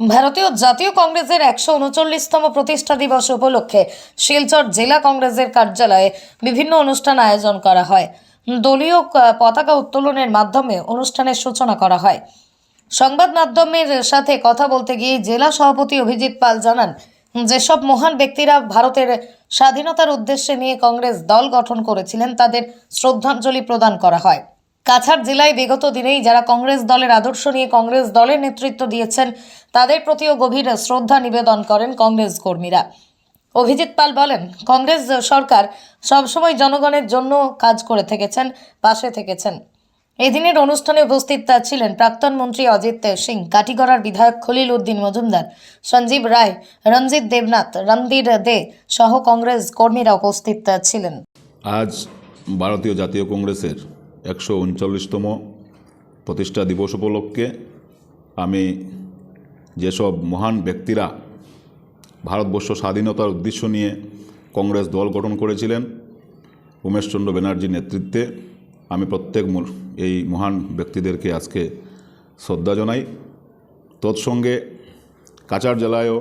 ভারতীয় জাতীয় কংগ্রেসের একশো উনচল্লিশতম প্রতিষ্ঠা দিবস উপলক্ষে শিলচর জেলা কংগ্রেসের কার্যালয়ে বিভিন্ন অনুষ্ঠান আয়োজন করা হয়। দলীয় পতাকা উত্তোলনের মাধ্যমে অনুষ্ঠানের সূচনা করা হয়। সংবাদ মাধ্যমের সাথে কথা বলতে গিয়ে জেলা সভাপতি অভিজিৎ পাল জানান, যেসব মহান ব্যক্তিরা ভারতের স্বাধীনতার উদ্দেশ্যে নিয়ে কংগ্রেস দল গঠন করেছিলেন, তাদের শ্রদ্ধাঞ্জলি প্রদান করা হয়। কাছাড় জেলায় বিগত দিনেই যারা কংগ্রেস দলের আদর্শ নিয়ে কংগ্রেস দলের নেতৃত্ব দিয়েছেন, তাদের প্রতিও গভীর শ্রদ্ধা নিবেদন করেন কংগ্রেস কর্মীরা। অভিজিৎ পাল বলেন, কংগ্রেস সরকার সবসময় জনগণের জন্য কাজ করে থেকেছেন, পাশে থেকেছেন। এদিনের অনুষ্ঠানে উপস্থিত ছিলেন প্রাক্তন মন্ত্রী অজিত সিং কাটিগড়ার বিধায়ক খলিল উদ্দিন মজুমদার, সঞ্জীব রায়, রঞ্জিত দেবনাথ রণধীর দে সহ কংগ্রেস কর্মীরা উপস্থিত ছিলেন। আজ ভারতীয় জাতীয় কংগ্রেসের একশো উনচল্লিশতম প্রতিষ্ঠা দিবস উপলক্ষে আমি যেসব মহান ব্যক্তিরা ভারতবর্ষ স্বাধীনতার উদ্দেশ্য নিয়ে কংগ্রেস দল গঠন করেছিলেন, উমেশচন্দ্র ব্যানার্জির নেতৃত্বে আমি প্রত্যেক এই মহান ব্যক্তিদেরকে আজকে শ্রদ্ধা জানাই। তৎসঙ্গে কাছাড় জেলায়ও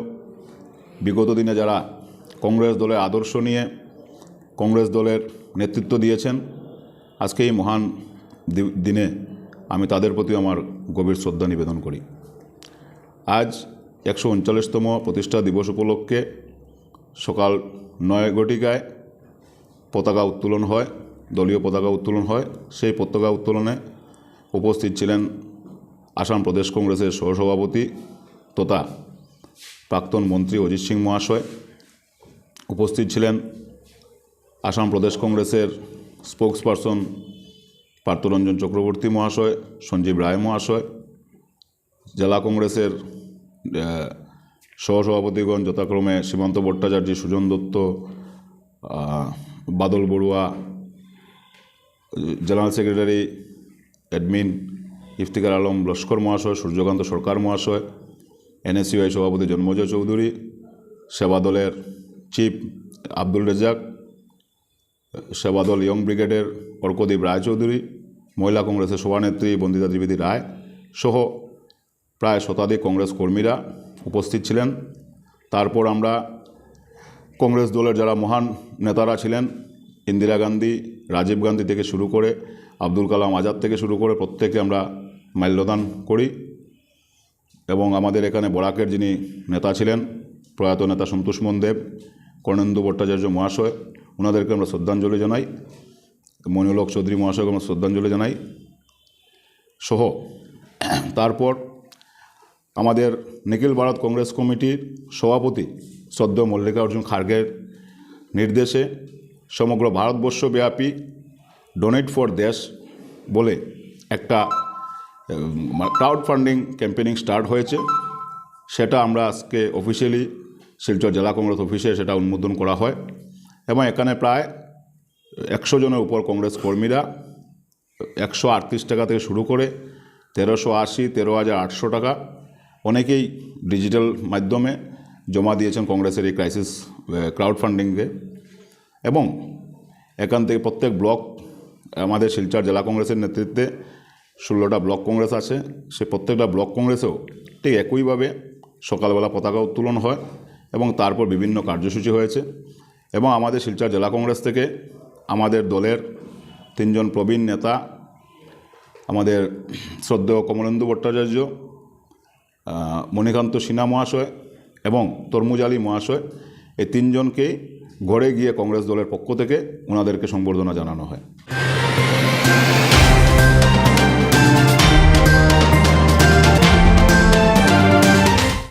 বিগত দিনে যারা কংগ্রেস দলের আদর্শ নিয়ে কংগ্রেস দলের নেতৃত্ব দিয়েছেন, আজকে এই মহান দিনে আমি তাদের প্রতি আমার গভীর শ্রদ্ধা নিবেদন করি। আজ একশো উনচল্লিশতম প্রতিষ্ঠা দিবস উপলক্ষে সকাল নয় ঘটিকায় পতাকা উত্তোলন হয়, দলীয় পতাকা উত্তোলন হয়। সেই পতাকা উত্তোলনে উপস্থিত ছিলেন আসাম প্রদেশ কংগ্রেসের সহসভাপতি তথা প্রাক্তন মন্ত্রী অজিত সিং মহাশয়। উপস্থিত ছিলেন আসাম প্রদেশ কংগ্রেসের স্পোক্স পারসন পার্থরঞ্জন চক্রবর্তী মহাশয়, সঞ্জীব রায় মহাশয়, জেলা কংগ্রেসের সহসভাপতিগণ যথাক্রমে Simanta Bhattacharya Sujan Dutta Badal Barua, general secretary admin Iftikar Alam Laskar মহাশয়, সূর্যকান্ত সরকার মহাশয়, এনএসইউআই সভাপতি জন্মজয় চৌধুরী, সেবা দলের চিফ আব্দুল রেজাক সেবাদল ইয়ং ব্রিগেডের অর্কদীপ রায়চৌধুরী মহিলা কংগ্রেসের সভানেত্রী বন্দিতা ত্রিবেদী রায় সহ প্রায় শতাধিক কংগ্রেস কর্মীরা উপস্থিত ছিলেন। তারপর আমরা কংগ্রেস দলের যারা মহান নেতারা ছিলেন, ইন্দিরা গান্ধী, রাজীব গান্ধী থেকে শুরু করে আব্দুল কালাম আজাদ থেকে শুরু করে প্রত্যেকে আমরা মাল্যদান করি এবং আমাদের এখানে বরাকের যিনি নেতা ছিলেন, প্রয়াত নেতা সন্তোষ মন দেব কর্ণেন্দু ভট্টাচার্য মহাশয়, ওনাদেরকে আমরা শ্রদ্ধাঞ্জলি জানাই। মনিউলক চৌধুরী মহাশয়কে আমরা শ্রদ্ধাঞ্জলি জানাই। সহ, তারপর আমাদের নিখিল ভারত কংগ্রেস কমিটির সভাপতি সদ্য মল্লিকার্জুন খার্গের নির্দেশে সমগ্র ভারতবর্ষব্যাপী ডোনেট ফর দেশ বলে একটা ক্রাউড ফান্ডিং ক্যাম্পেনিং স্টার্ট হয়েছে। সেটা আমরা আজকে অফিসিয়ালি শিলচর জেলা কংগ্রেস অফিসে সেটা উন্মোদন করা হয়। এবং এখানে প্রায় একশো জনের উপর কংগ্রেস কর্মীরা একশো আটত্রিশ টাকা থেকে শুরু করে তেরোশো আশি, তেরো হাজার আটশো টাকা অনেকেই ডিজিটাল মাধ্যমে জমা দিয়েছেন কংগ্রেসের এই ক্রাইসিস ক্রাউড ফান্ডিংকে এবং এখান থেকে প্রত্যেক ব্লক, আমাদের শিলচর জেলা কংগ্রেসের নেতৃত্বে ষোলোটা ব্লক কংগ্রেস আছে। সে প্রত্যেকটা ব্লক কংগ্রেসেও ঠিক একইভাবে সকালবেলা পতাকা উত্তোলন হয় এবং তারপর বিভিন্ন কার্যসূচি হয়েছে। এবং আমাদের শিলচর জেলা কংগ্রেস থেকে আমাদের দলের তিনজন প্রবীণ নেতা, আমাদের শ্রদ্ধেয় কমলেন্দু ভট্টাচার্য মণিকান্ত সিনহা মহাশয় এবং তরমুজ আলী মহাশয়, এই তিনজনকে ঘরে গিয়ে কংগ্রেস দলের পক্ষ থেকে ওনাদেরকে সংবর্ধনা জানানো হয়।